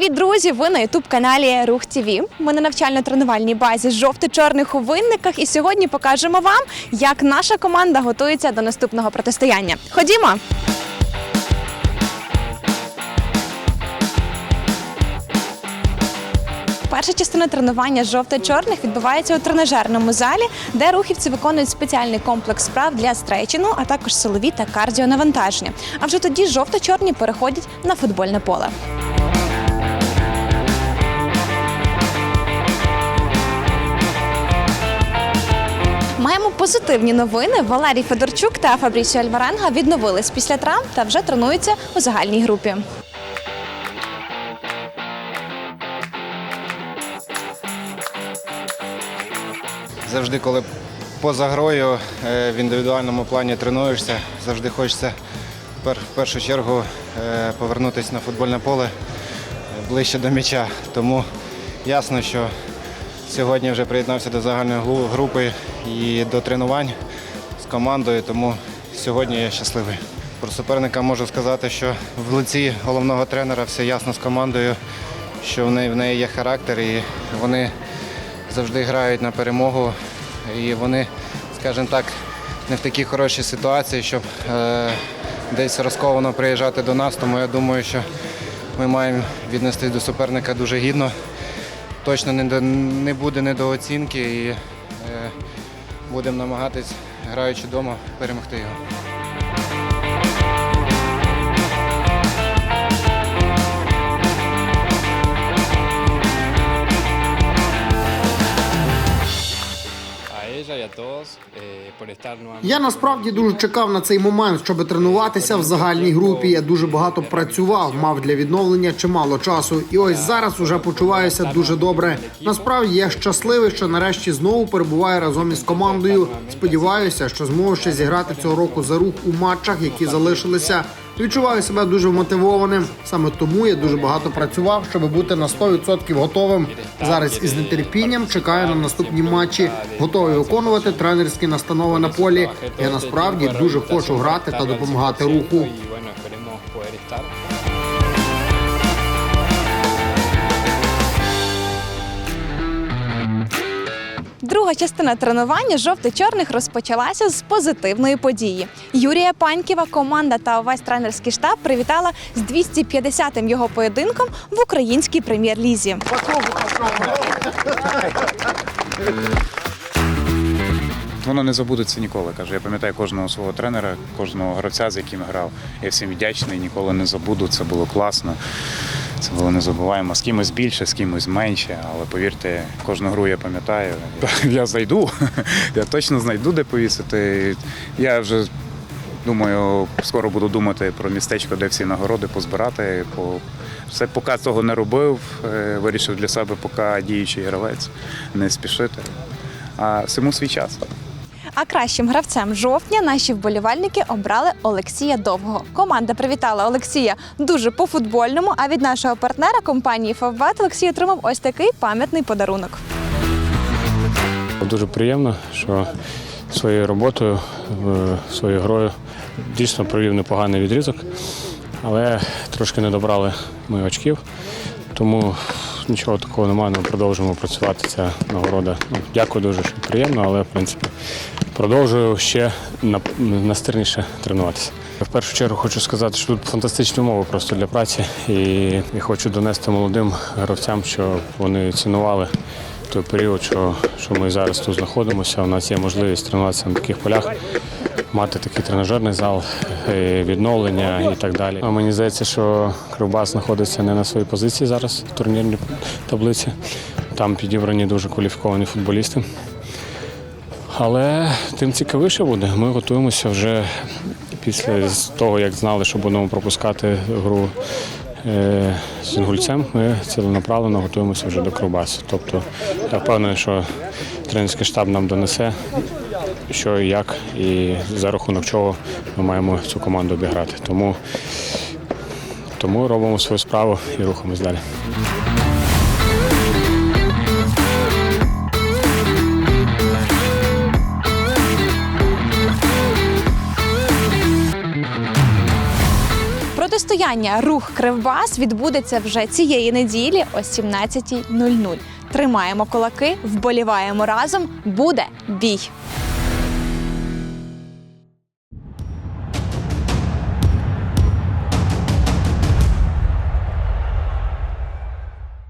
Привіт, друзі! Ви на ютуб каналі Рух ТВ. Ми на навчально-тренувальній базі жовто-чорних у винниках. І сьогодні покажемо вам, як наша команда готується до наступного протистояння. Ходімо! Перша частина тренування жовто-чорних відбувається у тренажерному залі, де рухівці виконують спеціальний комплекс справ для стрейчингу, а також силові та кардіонавантаження. А вже тоді жовто-чорні переходять на футбольне поле. Маємо позитивні новини. Валерій Федорчук та Фабрісіо Альваренга відновились після травм та вже тренуються у загальній групі. Завжди, коли поза грою е, в індивідуальному плані тренуєшся, завжди хочеться в першу чергу е, повернутися на футбольне поле е, ближче до м'яча. Тому ясно, що сьогодні вже приєднався до загальної групи і до тренувань з командою, тому сьогодні я щасливий. Про суперника можу сказати, що в лиці головного тренера все ясно з командою, що в неї, в неї є характер і вони завжди грають на перемогу. І вони, скажімо так, не в такій хорошій ситуації, щоб е, десь розковано приїжджати до нас. Тому я думаю, що ми маємо віднестись до суперника дуже гідно. Точно не, не буде недооцінки і е, будемо намагатись, граючи вдома, перемогти його. Я насправді дуже чекав на цей момент, щоб тренуватися в загальній групі. Я дуже багато працював, мав для відновлення чимало часу. І ось зараз уже почуваюся дуже добре. Насправді я щасливий, що нарешті знову перебуваю разом із командою. Сподіваюся, що зможу ще зіграти цього року за рух у матчах, які залишилися. Відчуваю себе дуже мотивованим. Саме тому я дуже багато працював, щоб бути на 100% готовим. Зараз із нетерпінням чекаю на наступні матчі. Готовий виконувати тренерські настанови на полі. Я насправді дуже хочу грати та допомагати руху. Друга частина тренування жовто-чорних розпочалася з позитивної події. Юрія Паньківа, команда та увесь тренерський штаб привітала з 250-м його поєдинком в українській прем'єр-лізі. Воно не забудеться ніколи. Каже, я пам'ятаю кожного свого тренера, кожного гравця, з яким грав. Я всім вдячний, ніколи не забуду. Це було класно. Це було незабуваємо. З кимось більше, з кимось менше. Але повірте, кожну гру я пам'ятаю. Я зайду, я точно знайду, де повісити. Я вже думаю, скоро буду думати про містечко, де всі нагороди позбирати. По... Все поки цього не робив. е, Вирішив для себе, поки діючий гравець, не спішити. А всьому свій час. А кращим гравцем жовтня наші вболівальники обрали Олексія Довгого. Команда привітала Олексія дуже по-футбольному. А від нашого партнера компанії Фавбет Олексій отримав ось такий пам'ятний подарунок. Дуже приємно, що своєю роботою, е, своєю грою дійсно провів непоганий відрізок, але трошки не добрали ми очків. Тому нічого такого немає, ми продовжуємо працювати. Ця нагорода. Ну, дякую дуже, що приємно, але в принципі продовжую ще настирніше тренуватися. В першу чергу хочу сказати, що тут фантастичні умови просто для праці, і я хочу донести молодим гравцям, що вони цінували той період, що, що ми зараз тут знаходимося. У нас є можливість тренуватися на таких полях, мати такий тренажерний зал, е, відновлення і так далі. А мені здається, що Кривбас знаходиться не на своїй позиції зараз в турнірній таблиці. Там підібрані дуже кваліфіковані футболісти. Але тим цікавіше буде. Ми готуємося вже після того, як знали, що будемо пропускати гру е, з інгульцем. Ми ціленаправленно готуємося вже до Кривбасу. Тобто я впевнений, що тренерський штаб нам донесе, що і як, і за рахунок чого ми маємо цю команду обіграти. Тому, тому робимо свою справу і рухаємось далі. Протистояння рух Кривбас відбудеться вже цієї неділі о 17.00. Тримаємо кулаки, вболіваємо разом. Буде бій!